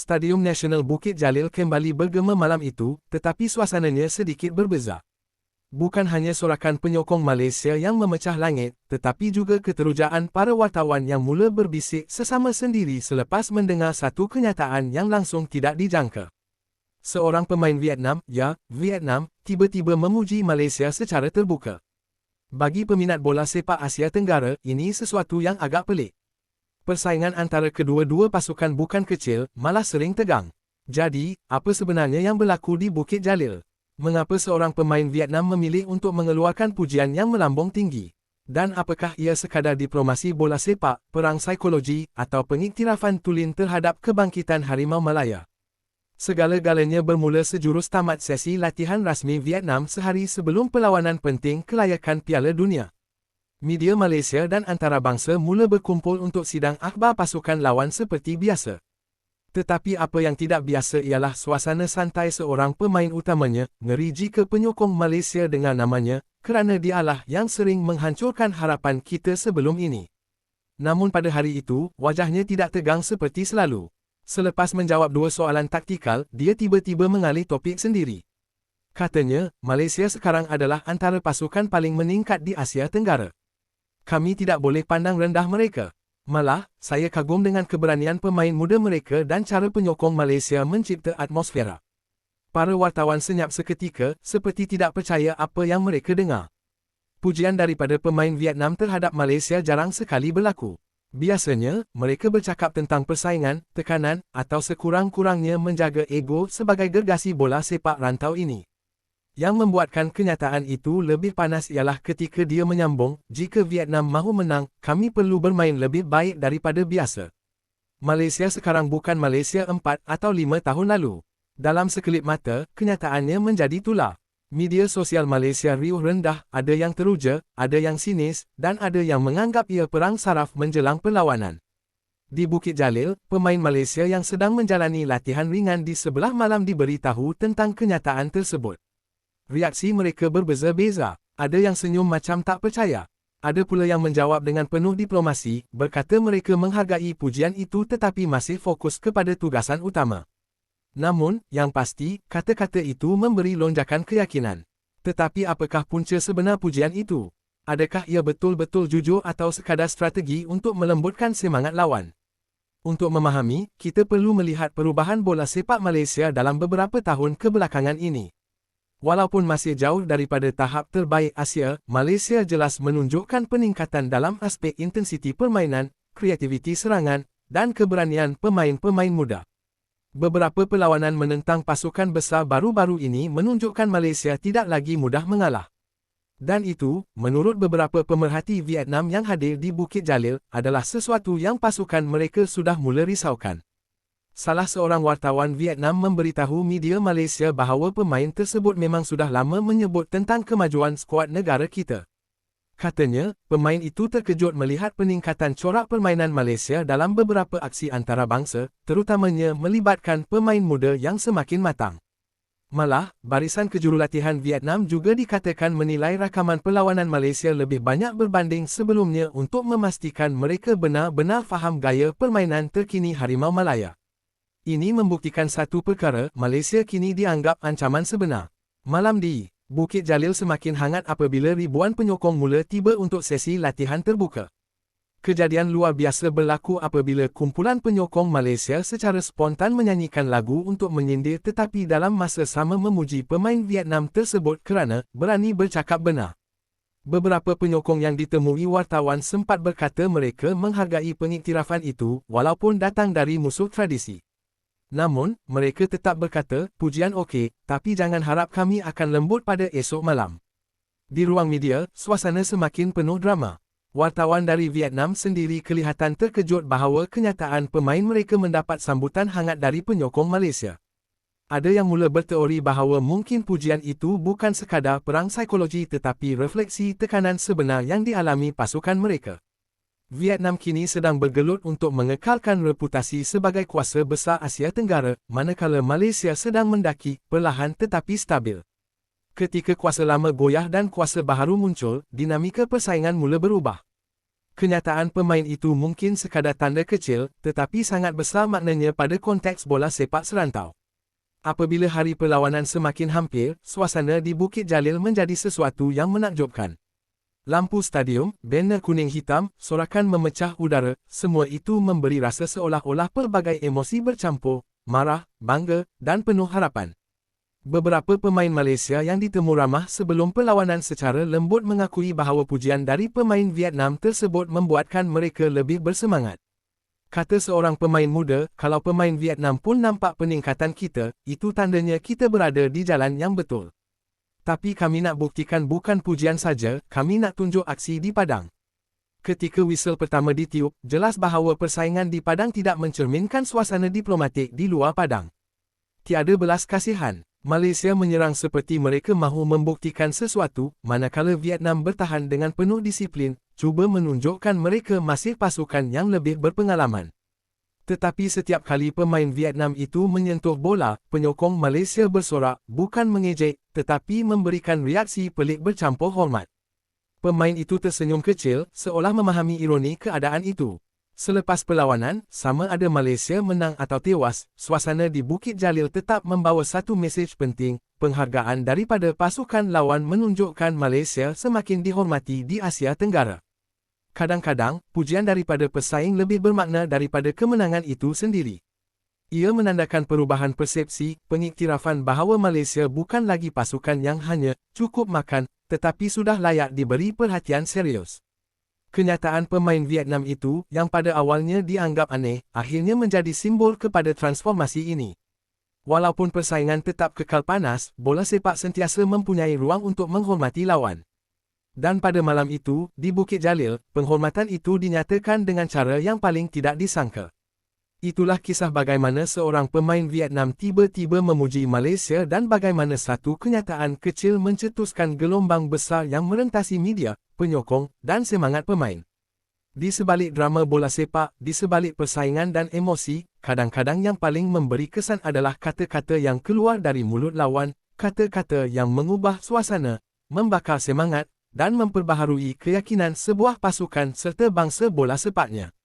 Stadium Nasional Bukit Jalil kembali bergema malam itu, tetapi suasananya sedikit berbeza. Bukan hanya sorakan penyokong Malaysia yang memecah langit, tetapi juga keterujaan para wartawan yang mula berbisik sesama sendiri selepas mendengar satu kenyataan yang langsung tidak dijangka. Seorang pemain Vietnam, ya, Vietnam, tiba-tiba memuji Malaysia secara terbuka. Bagi peminat bola sepak Asia Tenggara, ini sesuatu yang agak pelik. Persaingan antara kedua-dua pasukan bukan kecil, malah sering tegang. Jadi, apa sebenarnya yang berlaku di Bukit Jalil? Mengapa seorang pemain Vietnam memilih untuk mengeluarkan pujian yang melambung tinggi? Dan apakah ia sekadar diplomasi bola sepak, perang psikologi, atau pengiktirafan tulen terhadap kebangkitan Harimau Malaya? Segala-galanya bermula sejurus tamat sesi latihan rasmi Vietnam sehari sebelum perlawanan penting kelayakan Piala Dunia. Media Malaysia dan antarabangsa mula berkumpul untuk sidang akhbar pasukan lawan seperti biasa. Tetapi apa yang tidak biasa ialah suasana santai seorang pemain utamanya, ngeri jika penyokong Malaysia dengan namanya, kerana dialah yang sering menghancurkan harapan kita sebelum ini. Namun pada hari itu, wajahnya tidak tegang seperti selalu. Selepas menjawab dua soalan taktikal, dia tiba-tiba mengalih topik sendiri. Katanya, Malaysia sekarang adalah antara pasukan paling meningkat di Asia Tenggara. Kami tidak boleh pandang rendah mereka. Malah, saya kagum dengan keberanian pemain muda mereka dan cara penyokong Malaysia mencipta atmosfera. Para wartawan senyap seketika, seperti tidak percaya apa yang mereka dengar. Pujian daripada pemain Vietnam terhadap Malaysia jarang sekali berlaku. Biasanya, mereka bercakap tentang persaingan, tekanan, atau sekurang-kurangnya menjaga ego sebagai gergasi bola sepak rantau ini. Yang membuatkan kenyataan itu lebih panas ialah ketika dia menyambung, jika Vietnam mahu menang, kami perlu bermain lebih baik daripada biasa. Malaysia sekarang bukan Malaysia 4 atau 5 tahun lalu. Dalam sekelip mata, kenyataannya menjadi tular. Media sosial Malaysia riuh rendah, ada yang teruja, ada yang sinis, dan ada yang menganggap ia perang saraf menjelang perlawanan. Di Bukit Jalil, pemain Malaysia yang sedang menjalani latihan ringan di sebelah malam diberitahu tentang kenyataan tersebut. Reaksi mereka berbeza-beza, ada yang senyum macam tak percaya. Ada pula yang menjawab dengan penuh diplomasi, berkata mereka menghargai pujian itu tetapi masih fokus kepada tugasan utama. Namun, yang pasti, kata-kata itu memberi lonjakan keyakinan. Tetapi apakah punca sebenar pujian itu? Adakah ia betul-betul jujur atau sekadar strategi untuk melembutkan semangat lawan? Untuk memahami, kita perlu melihat perubahan bola sepak Malaysia dalam beberapa tahun kebelakangan ini. Walaupun masih jauh daripada tahap terbaik Asia, Malaysia jelas menunjukkan peningkatan dalam aspek intensiti permainan, kreativiti serangan, dan keberanian pemain-pemain muda. Beberapa perlawanan menentang pasukan besar baru-baru ini menunjukkan Malaysia tidak lagi mudah mengalah. Dan itu, menurut beberapa pemerhati Vietnam yang hadir di Bukit Jalil, adalah sesuatu yang pasukan mereka sudah mula risaukan. Salah seorang wartawan Vietnam memberitahu media Malaysia bahawa pemain tersebut memang sudah lama menyebut tentang kemajuan skuad negara kita. Katanya, pemain itu terkejut melihat peningkatan corak permainan Malaysia dalam beberapa aksi antarabangsa, terutamanya melibatkan pemain muda yang semakin matang. Malah, barisan kejurulatihan Vietnam juga dikatakan menilai rakaman perlawanan Malaysia lebih banyak berbanding sebelumnya untuk memastikan mereka benar-benar faham gaya permainan terkini Harimau Malaya. Ini membuktikan satu perkara, Malaysia kini dianggap ancaman sebenar. Malam di Bukit Jalil semakin hangat apabila ribuan penyokong mula tiba untuk sesi latihan terbuka. Kejadian luar biasa berlaku apabila kumpulan penyokong Malaysia secara spontan menyanyikan lagu untuk menyindir tetapi dalam masa sama memuji pemain Vietnam tersebut kerana berani bercakap benar. Beberapa penyokong yang ditemui wartawan sempat berkata mereka menghargai pengiktirafan itu walaupun datang dari musuh tradisi. Namun, mereka tetap berkata, pujian okey, tapi jangan harap kami akan lembut pada esok malam. Di ruang media, suasana semakin penuh drama. Wartawan dari Vietnam sendiri kelihatan terkejut bahawa kenyataan pemain mereka mendapat sambutan hangat dari penyokong Malaysia. Ada yang mula berteori bahawa mungkin pujian itu bukan sekadar perang psikologi tetapi refleksi tekanan sebenar yang dialami pasukan mereka. Vietnam kini sedang bergelut untuk mengekalkan reputasi sebagai kuasa besar Asia Tenggara, manakala Malaysia sedang mendaki, perlahan tetapi stabil. Ketika kuasa lama goyah dan kuasa baharu muncul, dinamika persaingan mula berubah. Kenyataan pemain itu mungkin sekadar tanda kecil, tetapi sangat besar maknanya pada konteks bola sepak serantau. Apabila hari perlawanan semakin hampir, suasana di Bukit Jalil menjadi sesuatu yang menakjubkan. Lampu stadium, banner kuning hitam, sorakan memecah udara, semua itu memberi rasa seolah-olah pelbagai emosi bercampur, marah, bangga, dan penuh harapan. Beberapa pemain Malaysia yang ditemu ramah sebelum perlawanan secara lembut mengakui bahawa pujian dari pemain Vietnam tersebut membuatkan mereka lebih bersemangat. Kata seorang pemain muda, kalau pemain Vietnam pun nampak peningkatan kita, itu tandanya kita berada di jalan yang betul. Tapi kami nak buktikan bukan pujian saja, kami nak tunjuk aksi di padang. Ketika whistle pertama ditiup, jelas bahawa persaingan di padang tidak mencerminkan suasana diplomatik di luar padang. Tiada belas kasihan. Malaysia menyerang seperti mereka mahu membuktikan sesuatu, manakala Vietnam bertahan dengan penuh disiplin, cuba menunjukkan mereka masih pasukan yang lebih berpengalaman. Tetapi setiap kali pemain Vietnam itu menyentuh bola, penyokong Malaysia bersorak, bukan mengejek, tetapi memberikan reaksi pelik bercampur hormat. Pemain itu tersenyum kecil, seolah memahami ironi keadaan itu. Selepas perlawanan, sama ada Malaysia menang atau tewas, suasana di Bukit Jalil tetap membawa satu mesej penting, penghargaan daripada pasukan lawan menunjukkan Malaysia semakin dihormati di Asia Tenggara. Kadang-kadang, pujian daripada pesaing lebih bermakna daripada kemenangan itu sendiri. Ia menandakan perubahan persepsi, pengiktirafan bahawa Malaysia bukan lagi pasukan yang hanya cukup makan, tetapi sudah layak diberi perhatian serius. Kenyataan pemain Vietnam itu, yang pada awalnya dianggap aneh, akhirnya menjadi simbol kepada transformasi ini. Walaupun persaingan tetap kekal panas, bola sepak sentiasa mempunyai ruang untuk menghormati lawan. Dan pada malam itu, di Bukit Jalil, penghormatan itu dinyatakan dengan cara yang paling tidak disangka. Itulah kisah bagaimana seorang pemain Vietnam tiba-tiba memuji Malaysia dan bagaimana satu kenyataan kecil mencetuskan gelombang besar yang merentasi media, penyokong, dan semangat pemain. Di sebalik drama bola sepak, di sebalik persaingan dan emosi, kadang-kadang yang paling memberi kesan adalah kata-kata yang keluar dari mulut lawan, kata-kata yang mengubah suasana, membakar semangat, dan memperbaharui keyakinan sebuah pasukan serta bangsa bola sepaknya.